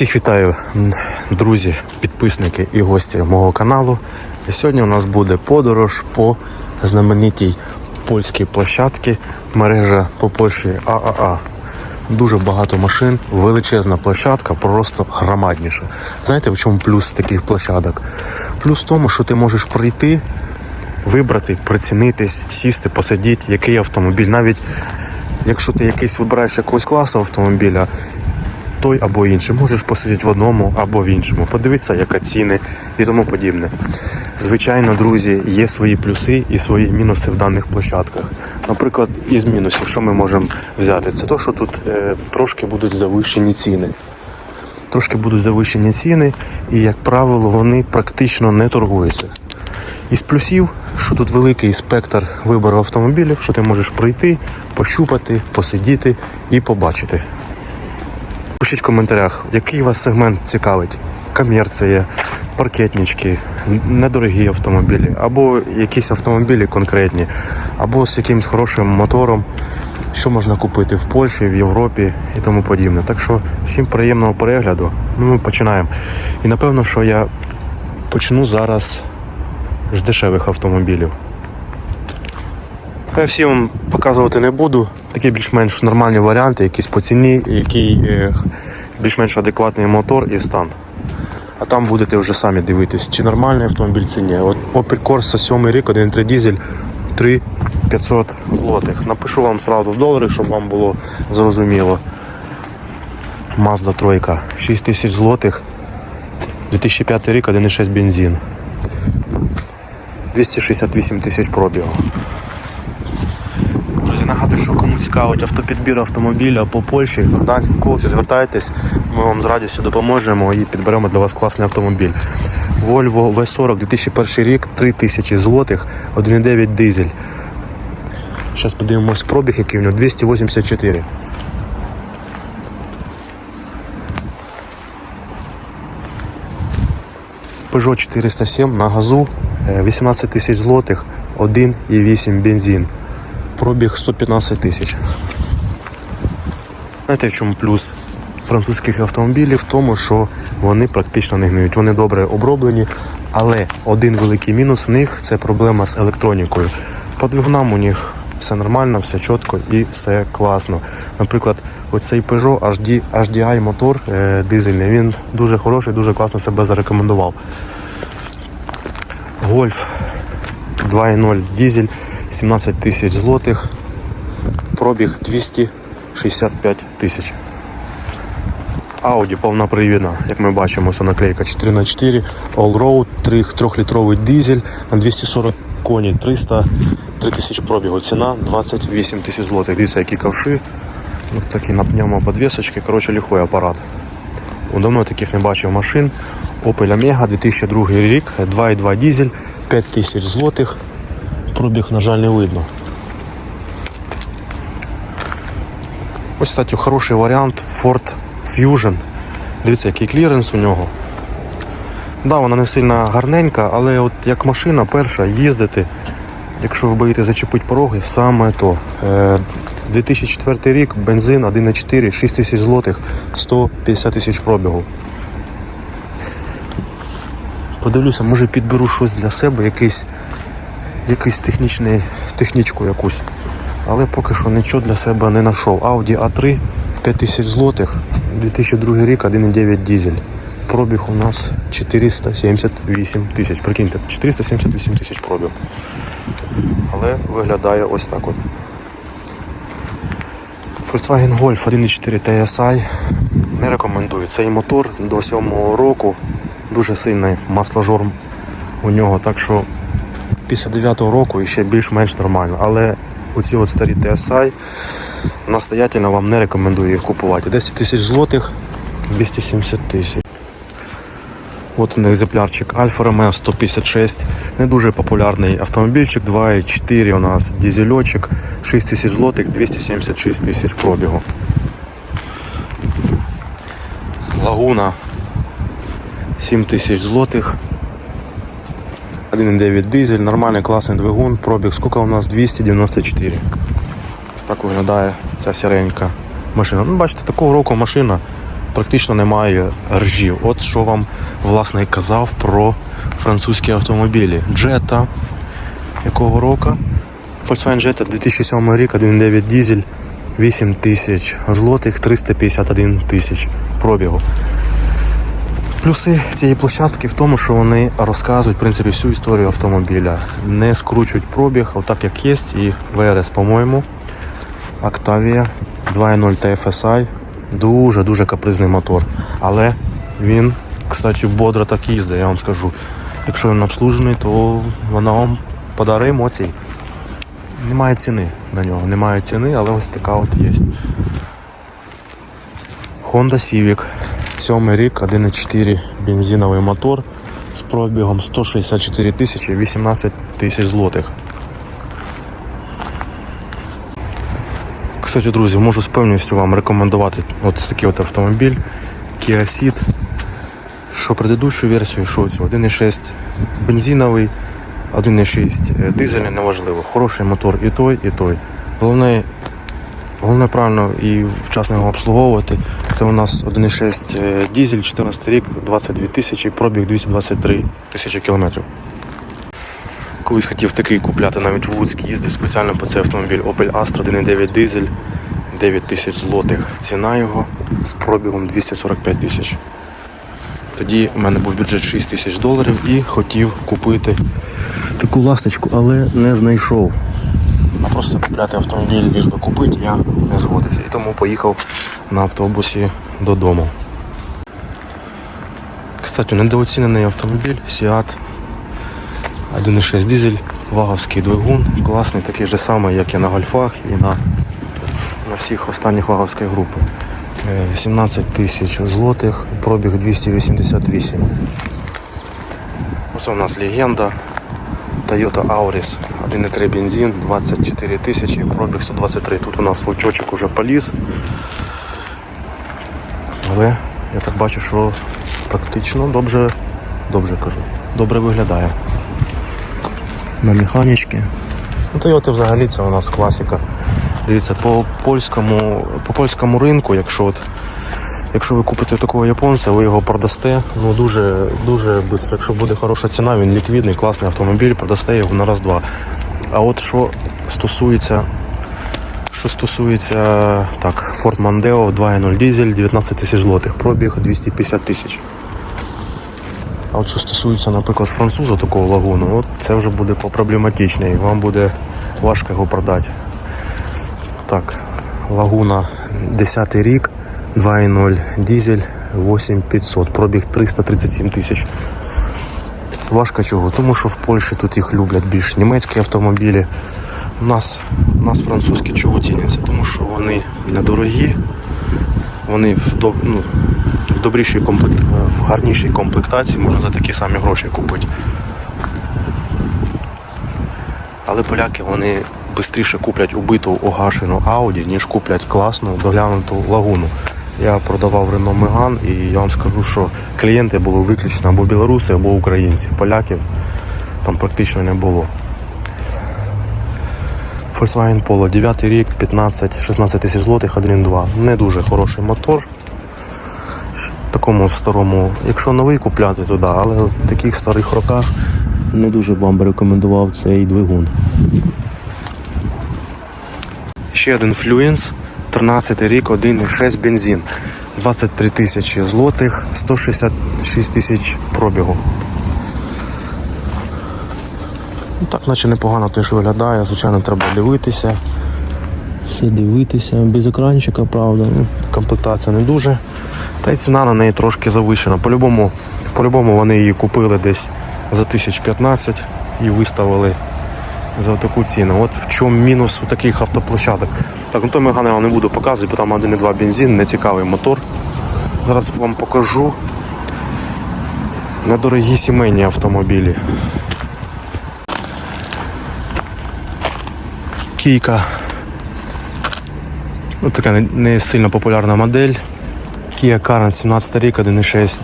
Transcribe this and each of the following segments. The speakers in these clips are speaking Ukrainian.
Всіх вітаю, друзі, підписники і гості мого каналу. Сьогодні у нас буде подорож по знаменитій польській площадці мережа по Польщі ААА. Дуже багато машин, величезна площадка, просто громадніша. Знаєте, в чому плюс таких площадок? Плюс в тому, що ти можеш прийти, вибрати, прицінитись, сісти, посидіти, який автомобіль. Навіть якщо ти якийсь вибираєш якогось класу автомобіля, той або інший. Можеш посидіти в одному або в іншому, подивитися, яка ціни і тому подібне. Звичайно, друзі, є свої плюси і свої мінуси в даних площадках. Наприклад, із мінусів, що ми можемо взяти, це те, що тут е, трошки будуть завищені ціни. Трошки будуть завищені ціни, і, як правило, вони практично не торгуються. Із плюсів, що тут великий спектр вибору автомобілів, що ти можеш прийти, пощупати, посидіти і побачити. Пишіть в коментарях, який вас сегмент цікавить. Комерція, паркетнички, недорогі автомобілі, або якісь автомобілі конкретні, або з якимось хорошим мотором, що можна купити в Польщі, в Європі і тому подібне. Так що всім приємного перегляду. Ну, ми починаємо. І напевно, що я почну зараз з дешевих автомобілів. Я всі вам показувати не буду. Такі більш-менш нормальні варіанти, якісь по ціні, який е, більш-менш адекватний мотор і стан. А там будете вже самі дивитись, чи нормальний автомобіль, чи ні. От Opel Corsa 7 рік, 1.3 дизель, 3500 злотих. Напишу вам сразу в долари, щоб вам було зрозуміло. Mazda 3, 6 тисяч злотих, 2005 рік, 1.6 бензин. 268 тисяч пробігу. Що кому цікавить автопідбір автомобіля по Польщі, Гданську колці, звертайтесь, ми вам з радістю допоможемо і підберемо для вас класний автомобіль. Volvo V40 2001 рік, 3000 злотих, 1,9 дизель. Зараз подивимось пробіг, який в нього 284. Peugeot 407 на газу, е, 18 тисяч злотих, 1,8 бензин. Пробіг 115 тисяч. Знаєте, в чому плюс французьких автомобілів? В тому, що вони практично не гниють. Вони добре оброблені, але один великий мінус в них це проблема з електронікою. По двигунам у них все нормально, все чітко і все класно. Наприклад, оцей Peugeot HD, HDI мотор е, дизельний, він дуже хороший, дуже класно себе зарекомендував. Гольф 2.0 дизель, 17 тисяч злотих, пробіг 265 тисяч. Audi повна привідна, як ми бачимо, ось наклейка 4х4, All-Road, 3-літровий дизель на 240 коні, 300 3 тисячі пробігу. Ціна 28 тисяч злотих. Дивіться, які ковши. Ну, такі на пневмоподвісочки. Коротше, лихой апарат. Давно таких не бачив машин. Opel Omega 2002 рік, 2,2 дизель, 5 тисяч злотих. Пробіг, на жаль, не видно. Ось, кстати, хороший варіант Ford Fusion. Дивіться, який кліренс у нього. Да, вона не сильно гарненька, але от як машина перша їздити, якщо ви боїте зачепити пороги, саме то. Е, 2004 рік, бензин 1,4, 6 тисяч злотих, 150 тисяч пробігу. Подивлюся, може підберу щось для себе, якийсь, якийсь технічний, технічку якусь. Але поки що нічого для себе не знайшов. Audi A3 5000 злотих, 2002 рік, 1,9 дизель. Пробіг у нас 478 тисяч. Прикиньте, 478 тисяч пробіг. Але виглядає ось так от. Volkswagen Golf 1.4 TSI не рекомендую. Цей мотор до 7-го року дуже сильний масложор у нього, так що після 9-го року ще більш-менш нормально. Але оці от старі TSI настоятельно вам не рекомендую їх купувати. 10 тисяч злотих, 270 тисяч. От у них екземплярчик Alfa Romeo 156. Не дуже популярний автомобільчик, 2,4 у нас дизельочок, 6 тисяч злотих, 276 тисяч пробігу. Лагуна 7 тисяч злотих. 1,9 дизель, нормальний класний двигун, пробіг скільки у нас 294. Ось так виглядає ця сіренька машина. Ну, бачите, такого року машина практично немає ржів. От що вам власне казав про французькі автомобілі. Jetta якого року? Volkswagen Jetta 2007 рік, 1.9 дизель, 8 тисяч злотих, 351 тисяч пробігу. Плюси цієї площадки в тому, що вони розказують в принципі всю історію автомобіля. Не скручують пробіг, отак як є, і ВРС, по-моєму. Octavia 2.0 TFSI. Дуже-дуже капризний мотор. Але він, кстати, бодро так їздить, я вам скажу. Якщо він обслужений, то вона вам подарує емоцій. Немає ціни на нього, немає ціни, але ось така от є. Honda Civic. Сьомий рік, 1.4 бензиновий мотор з пробігом 164 тисячі 18 тисяч злотих. Кстати, друзі, можу з певністю вам рекомендувати от такий от автомобіль Kia Ceed. Що предыдущу версію, що цю 1.6 бензиновий, 1.6 дизельний, неважливо. Хороший мотор і той, і той. Головне, головне правильно і вчасно його обслуговувати. Це у нас 1.6 дизель, 14 рік, 22 тисячі, пробіг 223 тисячі кілометрів. Колись хотів такий купляти, навіть в Луцьк їздив спеціально по цей автомобіль Opel Astra 1.9 дизель, 9 тисяч злотих. Ціна його з пробігом 245 тисяч. Тоді в мене був бюджет 6 тисяч доларів і хотів купити таку ласточку, але не знайшов. А просто купляти автомобіль, ліж би купити, я не згодився. І тому поїхав на автобусі додому. Кстати, недооцінений автомобіль Seat 1.6 дизель, ваговський двигун, класний, такий же самий, як і на гольфах, і на, на всіх останніх ваговської групи. Е, 17 тисяч злотих, пробіг 288. Ось у нас легенда. Toyota Auris 1.3 бензин, 24 тисячі, пробіг 123. Тут у нас лучочок уже поліз. Але я так бачу, що практично добре, добре кажу, добре виглядає. На механічці. Ну, Toyota взагалі це у нас класика. Дивіться, по польському, по польському ринку, якщо от, якщо ви купите такого японця, ви його продасте ну, дуже, дуже швидко. Якщо буде хороша ціна, він ліквідний, класний автомобіль, продасте його на раз-два. А от що стосується, що стосується так, Ford Mondeo 2.0 дизель, 19 тисяч злотих, пробіг 250 тисяч. А от що стосується, наприклад, француза такого лагуну, от це вже буде попроблематичніше, вам буде важко його продати. Так, лагуна 10 рік, 2.0 дизель, 8500, пробіг 337 тисяч. Важко чого? Тому що в Польщі тут їх люблять більш німецькі автомобілі. У нас, у нас французькі чого ціняться, тому що вони недорогі, вони в, доб, ну, в добрішій комплект, в гарнішій комплектації можна за такі самі гроші купити. Але поляки вони швидше куплять убиту огашену Audi, ніж куплять класну доглянуту лагуну. Я продавав Renault Megane і я вам скажу, що клієнти були виключно або білоруси, або українці. Поляків там практично не було. Volkswagen Polo 9 рік, 15-16 тисяч злотих, 1.2. Не дуже хороший мотор. Такому старому, якщо новий купляти, то да, але в таких старих роках не дуже вам би рекомендував цей двигун. Ще один Fluence, 13 рік, 1,6 бензин. 23 тисячі злотих, 166 тисяч пробігу. Ну, так, наче непогано теж виглядає, звичайно, треба дивитися. Все дивитися, без екранчика, правда. Ну, комплектація не дуже. Та й ціна на неї трошки завищена. По-любому, по-любому вони її купили десь за 1015 і виставили за таку ціну. От в чому мінус у таких автоплощадок. Так, ну то Меган вам не буду показувати, бо там 1,2 бензин, нецікавий мотор. Зараз вам покажу недорогі сімейні автомобілі. Кійка. Ну, така не, не сильно популярна модель. Kia Carens 17 рік, 1,6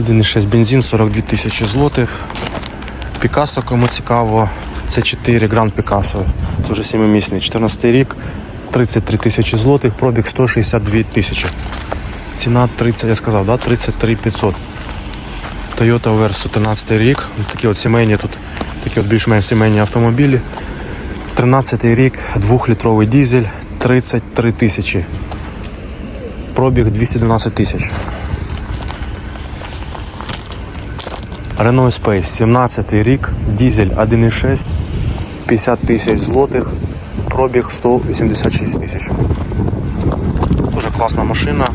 1,6 бензин, 42 тисячі злотих. Пікасо, кому цікаво, це 4 Grand Picasso. Це вже 7-місний, 14 рік, 33 тисячі злотих, пробіг 162 тисячі. Ціна 30, я сказав, да? 33 500. Toyota Verso 13 рік. Такі от сімейні тут, такі от більш-менш сімейні автомобілі. 13 рік, 2-літровий дизель, 33 тисячі. Пробіг 212 тисяч. Renault Space, 17 рік, дизель 1,6, 50 тисяч злотих, пробіг 186 тисяч. Дуже класна машина,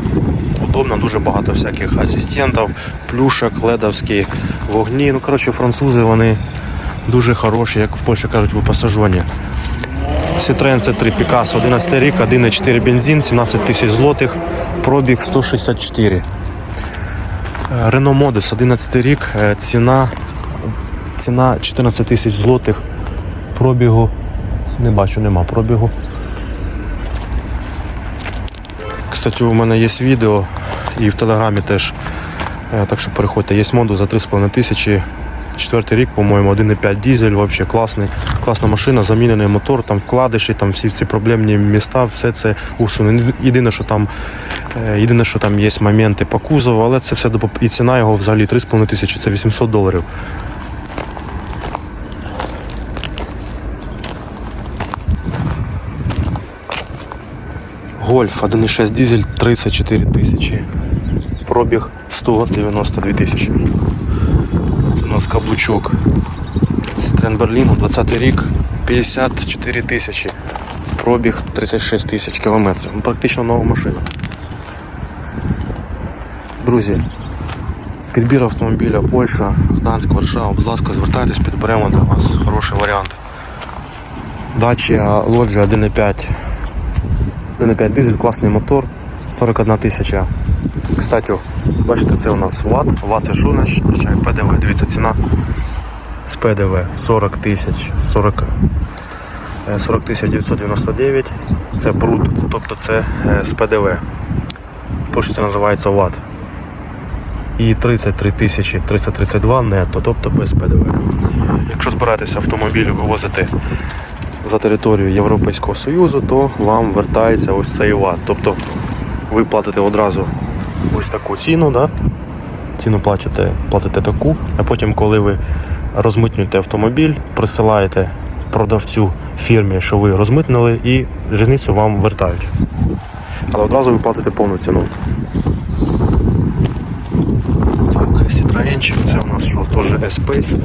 удобна, дуже багато всяких асистентів, плюшок, ледовські вогні. Ну, коротше, французи вони дуже хороші, як в Польщі кажуть, в пасажоні. Citroen C3 Picasso, 11 рік, 1,4 бензин, 17 тисяч злотих, пробіг 164. Е, Renault Modus, 11 рік, е, ціна, ціна 14 тисяч злотих, пробігу, не бачу, нема пробігу. Кстати, у мене є відео і в телеграмі теж. Е, Так що переходьте, є модус за 3,5 тисячі. Четвертий рік, по-моєму, 1,5 дизель, вообще класний, класна машина, замінений мотор, там вкладиші, там всі ці проблемні міста, все це усунено. Єдине, що там, е, єдине, що там є моменти по кузову, але це все і ціна його взагалі 3,5 тисячі, це 800 доларів. Гольф 1,6 дизель 34 тисячі. Пробіг 192 тисячі. Це у нас каблучок. Citroen Berlin, 20 рік, 54 тисячі. Пробіг 36 тисяч кілометрів. Ну, Практично нова машина. Друзі, підбір автомобіля Польща, Гданськ, Варшава, будь ласка, звертайтесь, підберемо для вас хороший варіант. Dacia Lodge 1.5 1.5 дизель, класний мотор, 41 тисяча. Кстати, бачите, це у нас ват, ват це що означає ПДВ. Дивіться, ціна з ПДВ 40 тисяч 40 е, 40 999. Це це- тобто це е, з ПДВ. Польщі це називається ват. І 33 тисячі 332 нетто, тобто без ПДВ. Якщо збираєтеся автомобіль вивозити за територію Європейського Союзу, то вам вертається ось цей ват. Тобто ви платите одразу ось таку ціну, да? ціну платите, платите таку, а потім, коли ви розмитнюєте автомобіль, присилаєте продавцю фірмі, що ви розмитнили, і різницю вам вертають. Але одразу ви платите повну ціну. Citroenчик, це у нас що, теж S-Pace.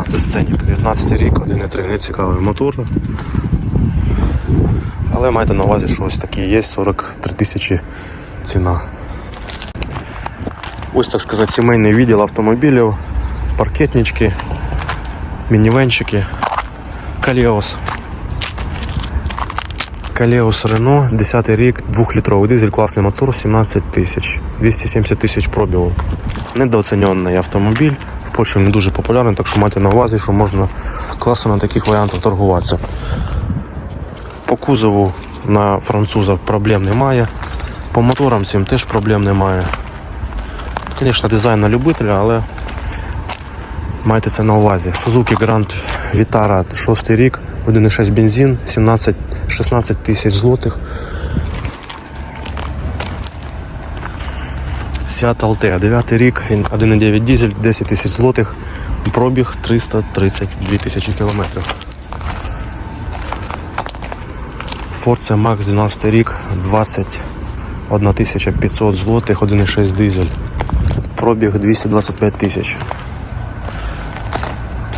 А, це сценік, 19 рік, 1.3, не цікавий мотор. Але майте на увазі, що ось такі є 43 тисячі ціна. Ось так сказати, сімейний відділ автомобілів, паркетнички, мінівенчики, Каліос. Калеус Рено, 10 рік, 2-літровий дизель, класний мотор, 17 тисяч, 270 тисяч пробігу. Недооцінений автомобіль. В Польщі не дуже популярний, так що майте на увазі, що можна класно на таких варіантах торгуватися. По кузову на французах проблем немає. По моторам цим теж проблем немає. Звісно, дизайн на любителя, але майте це на увазі. Suzuki Grand Vitara 6 рік, 1,6 бензин, 17, 16 тисяч злотих. Seat Altea, 9 рік, 1,9 дизель, 10 тисяч злотих, пробіг 332 тисячі кілометрів. Ford Max 12 рік, 21 тисяча 500 злотих, 1,6 дизель. Пробіг 225 тисяч.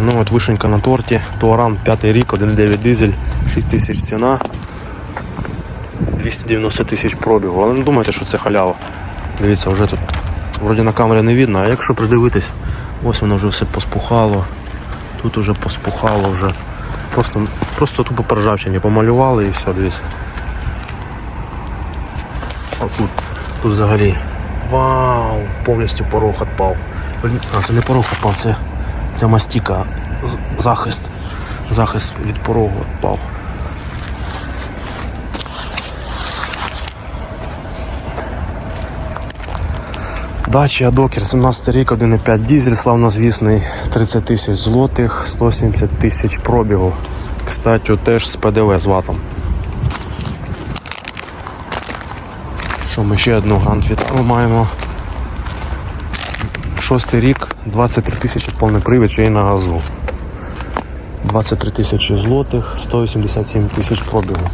Ну от вишенька на торті. Туаран 5 рік, 1,9 дизель, 6 тисяч ціна. 290 тисяч пробігу. Але не думайте, що це халява. Дивіться, вже тут вроді на камері не видно, а якщо придивитись, ось воно вже все поспухало. Тут вже поспухало вже. Просто, просто тупо по ржавчині помалювали і все, дивіться. А тут, тут взагалі. Вау! Повністю порог відпав. А, це не порог відпав, це, це мастіка. Захист. Захист від порогу відпав. Дача Докер 17 рік, 1,5 дизель, славнозвісний, 30 тисяч злотих, 170 тисяч пробігу. Кстати, теж з ПДВ з ватом. Що ми ще одну гранд Вітару маємо. Шостий рік, 23 тисячі повний привід, й на газу. 23 тисячі злотих, 187 тисяч пробігу.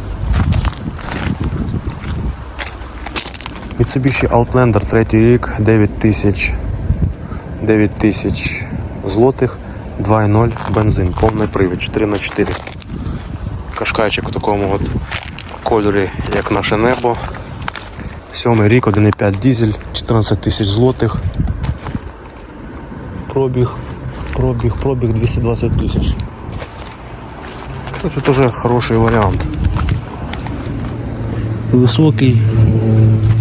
Mitsubishi Outlander третій рік, 9 тисяч 9 тисяч злотих, 2.0 бензин, повний привід, 4 на 4 Кашкайчик у такому от кольорі, як наше небо. Сьомий рік, 1,5 дизель, 14 тисяч злотих. Пробіг, пробіг, пробіг 220 тисяч. Кстати, тоже хороший варіант. Високий,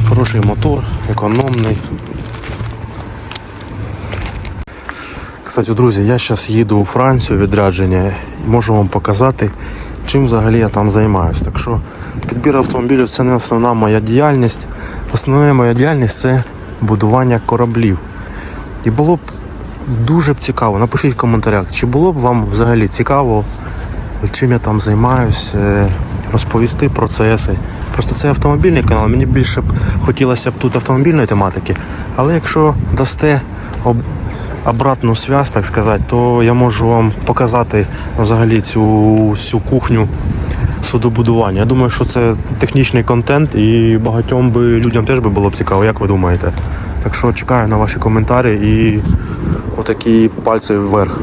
хороший мотор, економний. Кстати, друзі, я зараз їду у Францію відрядження і можу вам показати, чим взагалі я там займаюся. Так що підбір автомобілів це не основна моя діяльність. Основна моя діяльність це будування кораблів. І було б дуже б цікаво. Напишіть в коментарях, чи було б вам взагалі цікаво, чим я там займаюся, е, розповісти процеси. Просто це автомобільний канал, мені більше б хотілося б тут автомобільної тематики. Але якщо дасте об... обратну зв'язку, так сказати, то я можу вам показати взагалі цю всю кухню судобудування. Я думаю, що це технічний контент і багатьом би людям теж би було б цікаво, як ви думаєте. Так що чекаю на ваші коментарі і отакі пальці вверх.